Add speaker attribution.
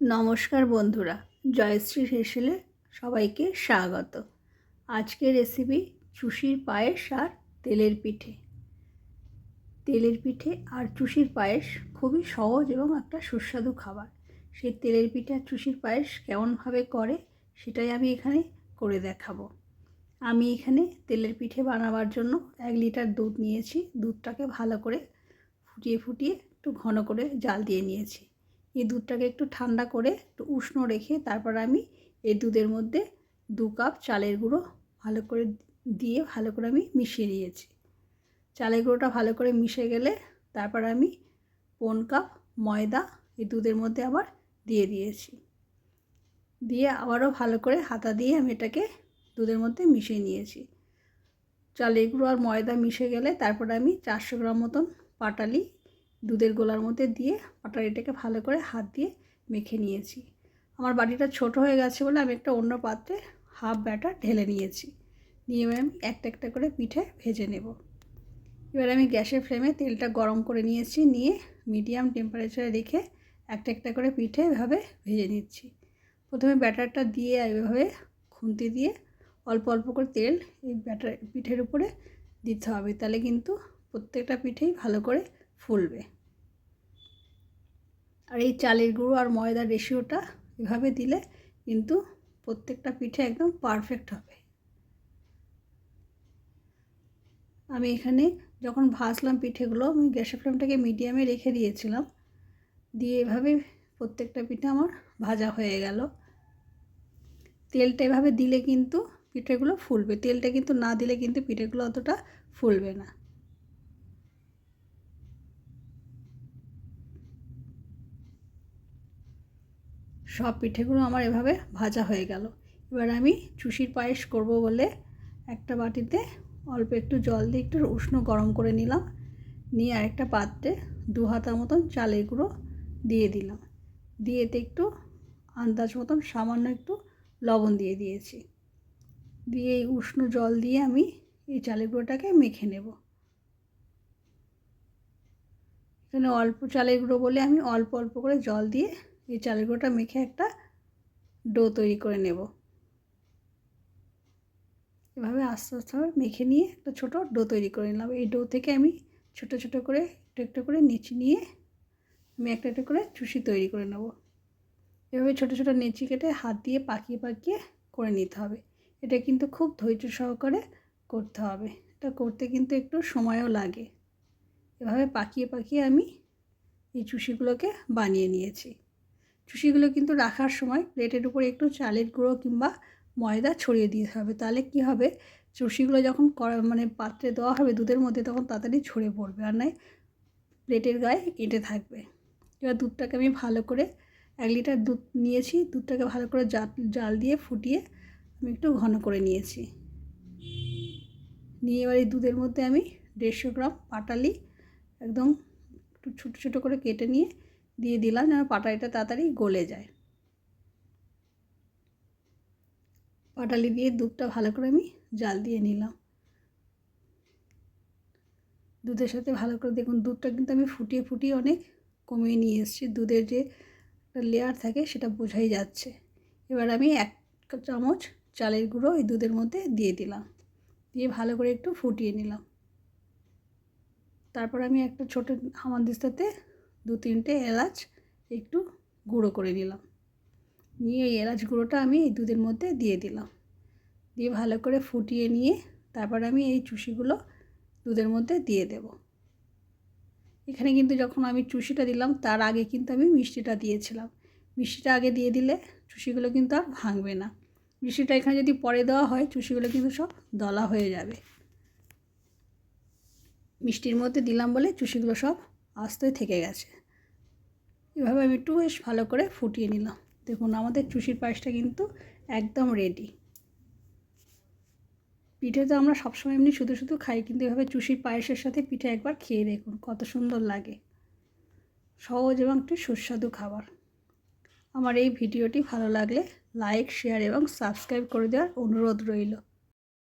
Speaker 1: নমস্কার বন্ধুরা, জয়শ্রী হেসেলে সবাইকে স্বাগত। আজকের রেসিপি চুষির পায়েস আর তেলের পিঠে। তেলের পিঠে আর চুষির পায়েস খুবই সহজ এবং একটা সুস্বাদু খাবার। সেই তেলের পিঠে আর চুষির পায়েস কেমনভাবে করে সেটাই আমি এখানে করে দেখাবো। আমি এখানে তেলের পিঠে বানাবার জন্য এক লিটার দুধ নিয়েছি। দুধটাকে ভালো করে ফুটিয়ে ফুটিয়ে একটু ঘন করে জাল দিয়ে নিয়েছি। এই দুধটাকে একটু ঠান্ডা করে একটু উষ্ণ রেখে তারপর আমি এই দুধের মধ্যে দু কাপ চালের গুঁড়ো ভালো করে দিয়ে ভালো করে আমি মিশিয়ে নিয়েছি। চালের গুঁড়োটা ভালো করে মিশে গেলে তারপর আমি পন কাপ ময়দা এই দুধের মধ্যে আবার দিয়ে দিয়েছি। দিয়ে আবারও ভালো করে হাতা দিয়ে আমি এটাকে দুধের মধ্যে মিশিয়ে নিয়েছি। চালের গুঁড়ো আর ময়দা মিশে গেলে তারপর আমি চারশো গ্রাম মতন পাটালি দুধের গোলার মধ্যে দিয়ে পাটালিটাকে ভালো করে হাত দিয়ে মেখে নিয়েছি। আমার বাটিটা ছোট হয়ে গেছে বলে আমি একটা অন্য পাত্রে হাফ ব্যাটার ঢেলে নিয়েছি। নিয়ে আমি একটা একটা করে পিঠে ভেজে নেব। এবার আমি গ্যাসের ফ্লেমে তেলটা গরম করে নিয়েছি, নিয়ে মিডিয়াম টেম্পারেচারে রেখে একটা একটা করে পিঠে এভাবে ভেজে নিচ্ছি। প্রথমে ব্যাটারটা দিয়ে এভাবে খুন্তি দিয়ে অল্প অল্প করে তেল এই ব্যাটার পিঠের উপরে দিতে হবে। তাহলে কিন্তু প্রত্যেকটা পিঠেই ভালো করে ফুলবে। আর এই চালের গুঁড়ো আর ময়দার রেশিওটা এভাবে দিলে কিন্তু প্রত্যেকটা পিঠে একদম পারফেক্ট হবে। আমি এখানে যখন ভাজলাম পিঠেগুলো, আমি গ্যাসের ফ্লেমটাকে মিডিয়ামে রেখে দিয়েছিলাম। দিয়ে এভাবে প্রত্যেকটা পিঠে আমার ভাজা হয়ে গেল। তেলটা এভাবে দিলে কিন্তু পিঠেগুলো ফুলবে। তেলটা কিন্তু না দিলে কিন্তু পিঠেগুলো অতটা ফুলবে না। সব পিঠেগুলো আমার এভাবে ভাজা হয়ে গেল। এবার আমি চুষির পায়েস করব বলে একটা বাটিতে অল্প একটু জল দিয়ে একটু উষ্ণ গরম করে নিলাম। নিয়ে আরেকটা পাত্রে দু হাতার মতন চালের গুঁড়ো দিয়ে দিলাম। দিয়ে এতে একটু আন্দাজ মতন সামান্য একটু লবণ দিয়ে দিয়েছি। দিয়ে এই উষ্ণ জল দিয়ে আমি এই চালের গুঁড়োটাকে মেখে নেব। এখানে অল্প চালের গুঁড়ো বলে আমি অল্প অল্প করে জল দিয়ে এই চালের গুঁড়োটা মেখে একটা ডো তৈরি করে নেব। এভাবে আস্তে আস্তে মেখে নিয়ে একটা ছোট ডো তৈরি করে নিলাম। এই ডো থেকে আমি ছোট ছোট করে একটু একটু করে নেচি নিয়ে আমি একটা একটা করে চুষি তৈরি করে নেব। এভাবে ছোট ছোট নেচি কেটে হাত দিয়ে পাকিয়ে পাকিয়ে করে নিতে হবে। এটা কিন্তু খুব ধৈর্য সহকারে করতে হবে। এটা করতে কিন্তু একটু সময়ও লাগে। এভাবে পাকিয়ে পাকিয়ে আমি এই চুষিগুলোকে বানিয়ে নিয়েছি। চুষিগুলো কিন্তু রাখার সময় প্লেটের উপরে একটু চালের গুঁড়ো কিংবা ময়দা ছড়িয়ে দিতে হবে। তাহলে কি হবে? চুষিগুলো যখন মানে পাত্রে দেওয়া হবে দুধের মধ্যে তখন তাড়াতাড়ি ছড়ে পড়বে আর নয় প্লেটের গায়ে এঁটে থাকবে। এবার দুধটাকে আমি ভালো করে এক লিটার দুধ নিয়েছি। দুধটাকে ভালো করে জাল দিয়ে ফুটিয়ে আমি একটু ঘন করে নিয়েছি। নিয়ে এবার এই দুধের মধ্যে আমি দেড়শো গ্রাম পাটালি একদম একটু ছোটো ছোটো করে কেটে নিয়ে দিয়ে দিলাম যেন পাটালিটা তাড়াতাড়ি গলে যায়। পাটালি দিয়ে দুধটা ভালো করে আমি জাল দিয়ে নিলাম। দুধের সাথে ভালো করে দেখুন দুধটা কিন্তু আমি ফুটিয়ে ফুটিয়ে অনেক কমিয়ে নিয়ে এসেছি। দুধের যে লেয়ার থাকে সেটা বোঝাই যাচ্ছে। এবার আমি এক চামচ চালের গুঁড়ো এই দুধের মধ্যে দিয়ে দিলাম। দিয়ে ভালো করে একটু ফুটিয়ে নিলাম। তারপর আমি একটা ছোটো হামানদিস্তাতে দু তিনটে এলাচ একটু গুঁড়ো করে নিলাম। নিয়ে এই এলাচ গুঁড়োটা আমি এই দুধের মধ্যে দিয়ে দিলাম। দিয়ে ভালো করে ফুটিয়ে নিয়ে তারপর আমি এই চুষিগুলো দুধের মধ্যে দিয়ে দেব। এখানে কিন্তু যখন আমি চুষিটা দিলাম তার আগে কিন্তু আমি মিষ্টিটা দিয়েছিলাম। মিষ্টিটা আগে দিয়ে দিলে চুষিগুলো কিন্তু আর ভাঙবে না। মিষ্টিটা এখানে যদি পরে দেওয়া হয় চুষিগুলো কিন্তু সব দলা হয়ে যাবে। মিষ্টির মধ্যে দিলাম বলে চুষিগুলো সব আস্তে থেকে গেছে। এভাবে আমি একটু বেশ ভালো করে ফুটিয়ে নিলাম। দেখুন, আমাদের চুষির পায়েসটা কিন্তু একদম রেডি পিঠে তো আমরা সবসময় এমনি শুধু শুধু খাই, কিন্তু এভাবে চুষির পায়েসের সাথে পিঠে একবার খেয়ে দেখুন, কত সুন্দর লাগে। সহজ এবং একটু সুস্বাদু খাবার। আমার এই ভিডিওটি ভালো লাগলে লাইক শেয়ার এবং সাবস্ক্রাইব করে দেওয়ার অনুরোধ রইল।